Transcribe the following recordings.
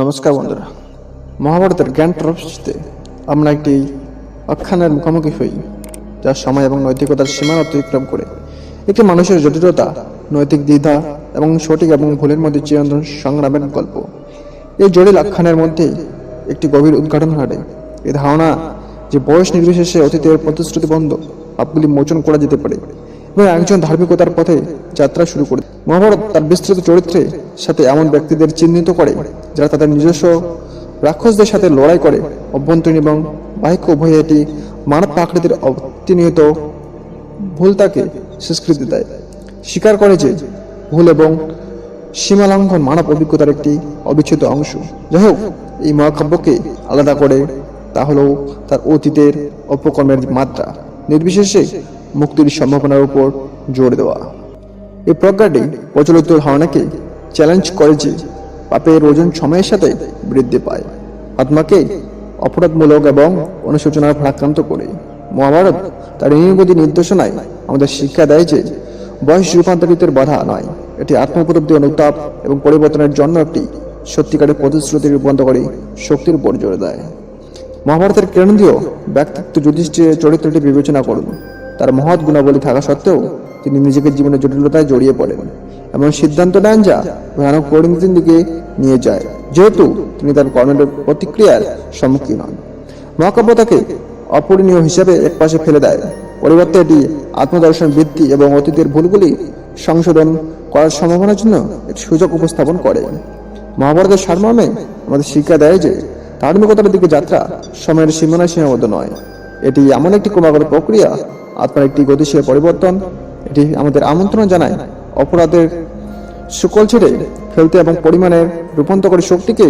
নমস্কার বন্ধুরা। মহাভারতের জ্ঞান প্রবেশতে আমরা একটি আখ্যানের মুখোমুখি হই, যা সময় এবং নৈতিকতার সীমা অতিক্রম করে। একটি মানুষের জটিলতা, নৈতিক দ্বিধা এবং সঠিক এবং ভুলের মধ্যে চিরন্তন সংগ্রামের গল্প। এই জটিল আখ্যানের মধ্যে একটি গভীর উদ্ঘাটন ঘটে। এই ধারণা যে বয়স নির্বিশেষে অতীতের প্রতিশ্রুতিবন্ধ পাপগুলি মোচন করা যেতে পারে। এবং একজন ধার্মিকতার পথে যাত্রা শুরু করে। মহাভারত তার বিস্তৃত চরিত্রের সাথে এমন ব্যক্তিদের চিহ্নিত করে, যারা তাদের নিজস্ব রাক্ষসদের সাথে লড়াই করে, অভ্যন্তরীণ এবং বাহিক উভয়ে এটি মানব প্রাকৃতির অতিনিয়ত ভুলতাকে স্বীকৃতি দেয়। স্বীকার করে যে ভুল এবং সীমালঙ্ঘন মানব অভিজ্ঞতার একটি অবিচ্ছেদ্য অংশ। যাই হোক এই মহাকাব্যকে আলাদা করে তা হলো তার অতীতের অপকর্মের মাত্রা। নির্বিশেষে মুক্তির সম্ভাবনার উপর জোর দেওয়া। এই প্রজ্ঞাটি প্রচলিত ধারণাকে চ্যালেঞ্জ করে যে পাপের ওজন সময়ের সাথে বৃদ্ধি পায়। আত্মাকে অপরাধমূলক এবং অনুশোচনার ভারাক্রান্ত করে। মহাভারত তার নির্গতি নির্দেশনায় আমাদের শিক্ষা দেয় যে বয়স রূপান্তরিতের বাধা নয়। এটি আত্মোপলব্ধি অনুতাপ এবং পরিবর্তনের জন্য একটি সত্যিকারের প্রতিশ্রুতি রূপান্তরকারী শক্তির উপর জোর দেয়। মহাভারতের কেন্দ্রীয় ব্যক্তিত্ব যুধিষ্ঠিরের চরিত্রটি বিবেচনা করুন। তার মহৎ গুণাবলী থাকা সত্ত্বেও তিনি নিজেকে জীবনের জটিলতায় জড়িয়ে পড়েন এমন সিদ্ধান্ত নেন যা ভয়ানক পরিণতির দিকে নিয়ে যায়, যেহেতু তিনি তার কর্মের প্রতিক্রিয়ার সম্মুখীন হন। মহাকাব্য তাকে অপূরণীয় হিসেবে একপাশে ফেলে দেয়। পরিবর্তে এটি আত্মদর্শন বৃদ্ধি এবং অতীতের ভুলগুলি সংশোধন করার সম্ভাবনার জন্য একটি সুযোগ উপস্থাপন করে। মহাভারতের সারমর্মে আমাদের শিক্ষা দেয় যে ধার্মিকতার দিকে যাত্রা সময়ের সীমানায় সীমাবদ্ধ নয়। এটি এমন একটি ক্রমাগত প্রক্রিয়া আত্মার একটি গতিশীল পরিবর্তন। এটি আমাদের আমন্ত্রণ জানায়। অপরাধের সুকল ছেড়ে ফেলতে এবং পরিমাণের রূপান্তরকারী শক্তিকে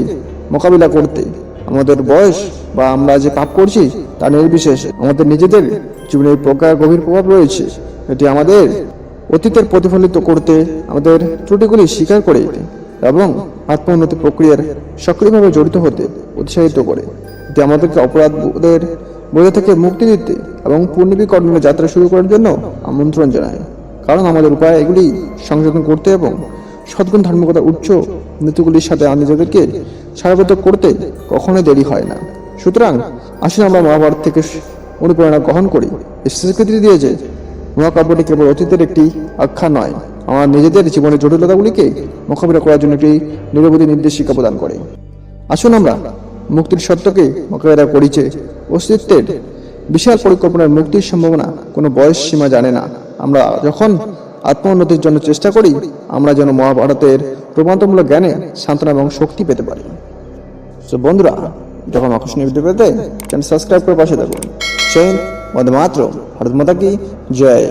মোকাবিলা করতে আমাদের বয়স বা আমরা যে পাপ করছি তা নির্বিশেষে। আমাদের নিজেদের জীবনের প্রজ্ঞার গভীর প্রভাব রয়েছে। এটি আমাদের অতীতের প্রতিফলিত করতে আমাদের ত্রুটিগুলি স্বীকার করে এবং আত্মোন্নতি প্রক্রিয়ার সক্রিয়ভাবে জড়িত হতে উৎসাহিত করে। এটি আমাদেরকে অপরাধবোধের বোঝা থেকে মুক্তি দিতে এবং পুনর্বিকর্মের যাত্রা শুরু করার জন্য আমন্ত্রণ জানায়। কারণ আমাদের উপায় এগুলি সংশোধন করতে এবং সদ্গুণ ধার্মিকতার উচ্চ নীতিগুলির সাথে নিজেদেরকে সারাবদ্ধ করতে কখনোই দেরি হয় না। সুতরাং আসুন আমরা মহাভারত থেকে অনুপ্রেরণা গ্রহণ করি। স্বীকৃতি দিয়ে যে মহাকাব্যটি কেবল অতীতের একটি আখ্যা নয়, আমার নিজেদের জীবনের জটিলতাগুলিকে মোকাবিলা করার জন্য একটি নিরবধি নির্দেশিকা প্রদান করে। আসুন আমরা মুক্তির সত্যকে মোকাবিলা করি যে অস্তিত্বের বিশাল পরিকল্পনার মুক্তির সম্ভাবনা কোনো বয়স সীমা জানে না। আমরা যখন আত্ম উন্নতির জন্য চেষ্টা করি, আমরা যেন মহাভারতের প্রবন্ধমূলক জ্ঞানে সান্ত্বনা এবং শক্তি পেতে পারি। তো বন্ধুরা, যখন আকর্ষণীয় ভিডিও পেতে চ্যানেল সাবস্ক্রাইব করে পাশে থাকুন। চেন মধ্যে মাত্র ভারত মাতা কি জয়।